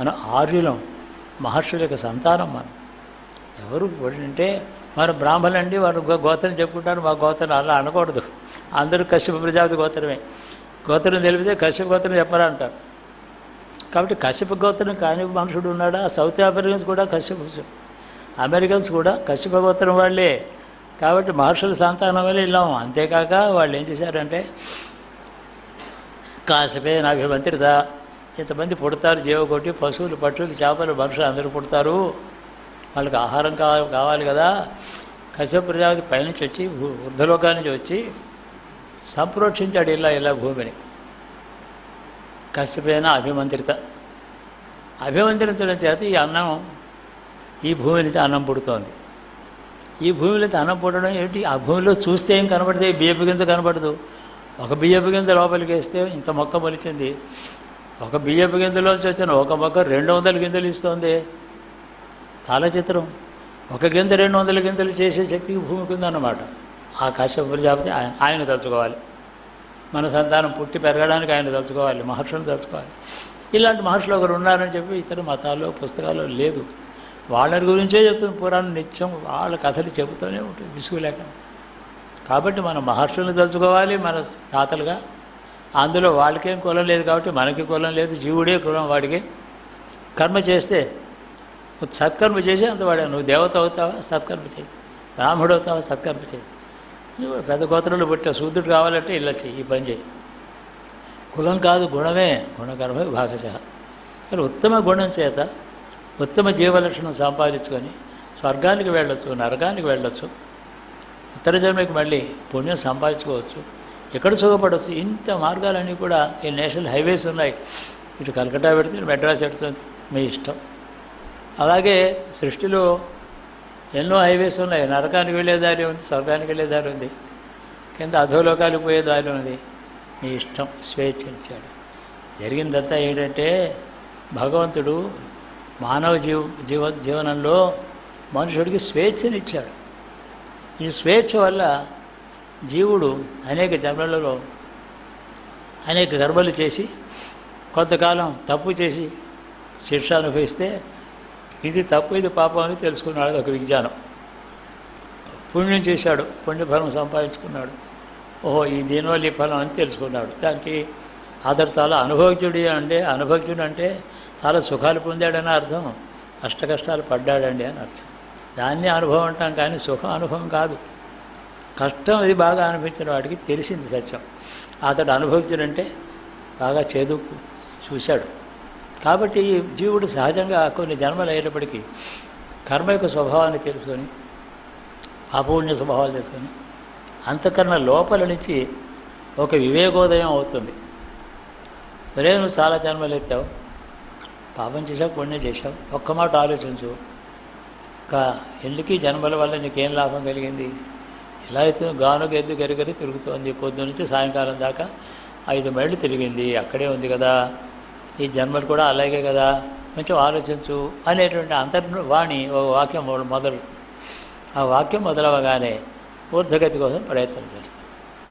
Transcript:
మనం ఆర్యులం మహర్షుల యొక్క సంతానం మనం. ఎవరు అంటే మన బ్రాహ్మణులండి వారు గోత్రం చెప్పుకుంటారు మా గోత్రం అలా అనకూడదు. అందరూ కశ్యప ప్రజాపతి గోత్రమే. గోత్రం తెలిపితే కశ్యప గోత్రం చెప్పరా అంటారు కాబట్టి కశ్యప గోత్రం కాని మనుషుడు ఉన్నాడా? సౌత్ ఆఫ్రికన్స్ కూడా కశ్యప అమెరికన్స్ కూడా కశ్యప గోత్రం వాళ్ళే. కాబట్టి మహర్షుల సంతానం వల్ల వెళ్ళాము అంతేకాక వాళ్ళు ఏం చేశారంటే కాసపే నాభిమంత్రిత ఇంతమంది పుడతారు జీవకోటి పశువులు పక్షులు చేపలు మనుషులు అందరూ పుడతారు. వాళ్ళకి ఆహారం కావాలి కావాలి కదా. కశ్యప ప్రజాపతి పైనుంచి వచ్చి వృద్ధలోకానికి వచ్చి సంప్రోక్షించాడు ఇలా ఇలా భూమిని. కశ్యపైన అభిమంత్రిత. అభిమంత్రించడం చేత ఈ అన్నం ఈ భూమి నుంచి అన్నం పుడుతోంది. ఈ భూమిలో అన్నం పుట్టడం ఏమిటి? ఆ భూమిలో చూస్తే ఏం కనబడితే బియ్యపు గింజ కనబడదు ఒక బియ్యపు గింజ లోపలికి వేస్తే ఇంత మొక్క మొలిచింది. ఒక బియ్యపు గింజలోంచి వచ్చిన ఒక మొక్క రెండు వందల గింజలు ఇస్తుంది. చాలా చిత్రం. ఒక గింజ రెండు వందల గింజలు చేసే శక్తికి భూమికి ఉందన్నమాట. ఆ కాశ్యప ప్రజాపతి ఆయన ఆయన తలుచుకోవాలి. మన సంతానం పుట్టి పెరగడానికి ఆయన తలుచుకోవాలి. మహర్షులు తలుచుకోవాలి. ఇలాంటి మహర్షులు ఒకరు ఉన్నారని చెప్పి ఇతర మతాల్లో పుస్తకాల్లో లేదు. వాళ్ళ గురించే చెప్తుంది. పురాణం నిత్యం వాళ్ళ కథలు చెబుతూనే ఉంటుంది. విసుగు లేకుండా. కాబట్టి మన మహర్షులను తలుచుకోవాలి మన తాతలుగా. అందులో వాళ్ళకేం కులం లేదు కాబట్టి మనకి కులం లేదు జీవుడే కులం వాడికి. కర్మ చేస్తే సత్కర్మ చేసి అంత వాడే. నువ్వు దేవత అవుతావా? సత్కర్మ చేయి. బ్రాహ్మడు అవుతావా? సత్కర్మ చేయి. నువ్వు పెద్ద గోత్రంలో పుట్టే శూద్రుడు కావాలంటే ఇలా చెయ్యి ఈ పని చేయి. కులం కాదు గుణమే. గుణకర్మే భాగశ. కానీ ఉత్తమ గుణం చేత ఉత్తమ జీవలక్షణం సంపాదించుకొని స్వర్గానికి వెళ్ళొచ్చు నరకానికి వెళ్ళొచ్చు. ఉత్తర జన్మకి మళ్ళీ పుణ్యం సంపాదించుకోవచ్చు. ఎక్కడ సుఖపడవచ్చు ఇంత మార్గాలన్నీ కూడా ఈ నేషనల్ హైవేస్ ఉన్నాయి. ఇటు కలకట్టా పెడితే మెడ్రాస్ పెడుతుంది. మీ ఇష్టం. అలాగే సృష్టిలో ఎన్నో హైవేస్ ఉన్నాయి. నరకానికి వెళ్ళే దారి ఉంది స్వర్గానికి వెళ్ళే దారి ఉంది. కింద అధోలోకానికి పోయే దారి ఉంది. మీ ఇష్టం స్వేచ్ఛనిచ్చాడు. జరిగిందంతా ఏంటంటే భగవంతుడు మానవ జీవ జీవ జీవనంలో మనుషుడికి స్వేచ్ఛనిచ్చాడు. ఈ స్వేచ్ఛ వల్ల జీవుడు అనేక జన్మలలో అనేక గర్భలు చేసి కొంతకాలం తప్పు చేసి శిక్ష అనుభవిస్తే ఇది తప్పు ఇది పాపం అని తెలుసుకున్నాడు ఒక విజ్ఞానం. పుణ్యం చేశాడు పుణ్యఫలం సంపాదించుకున్నాడు. ఓహో ఈ దీనివల్ల ఈ ఫలం అని తెలుసుకున్నాడు. దానికి అతడు చాలా అనుభవజ్ఞుడు అంటే అనుభవజ్ఞుడు అంటే చాలా సుఖాలు పొందాడని అర్థం కష్టకష్టాలు పడ్డాడండి అని అర్థం. దాన్ని అనుభవం అంటాం కానీ సుఖ అనుభవం కాదు. కష్టం అది బాగా అనిపించిన వాడికి తెలిసింది సత్యం. అతడు అనుభవించాడంటే బాగా చేదు చూశాడు. కాబట్టి ఈ జీవుడు సహజంగా కొన్ని జన్మలు అయ్యేటప్పటికీ కర్మ యొక్క స్వభావాన్ని తెలుసుకొని పాపపుణ్య స్వభావాలు తెలుసుకొని అంతకన్నా లోపల నుంచి ఒక వివేకోదయం అవుతుంది. ఒరే నువ్వు చాలా జన్మలు ఎత్తావు పాపం చేసావు పుణ్యం చేశావు ఒక్క మాట ఆలోచించు. ఇంకా ఎందుకు జన్మల వల్ల నీకేం లాభం కలిగింది? ఇలా అయితే గాను గెద్దు గరిగరి తిరుగుతోంది పొద్దు నుంచి సాయంకాలం దాకా ఐదు మైళ్ళు తిరిగింది. అక్కడే ఉంది కదా. ఈ జన్మలు కూడా అలాగే కదా. కొంచెం ఆలోచించు అనేటువంటి అంతర్వాణి ఒక వాక్యం మొదలు ఆ వాక్యం మొదలవగానే ఊర్ధగతి కోసం ప్రయత్నం చేస్తాం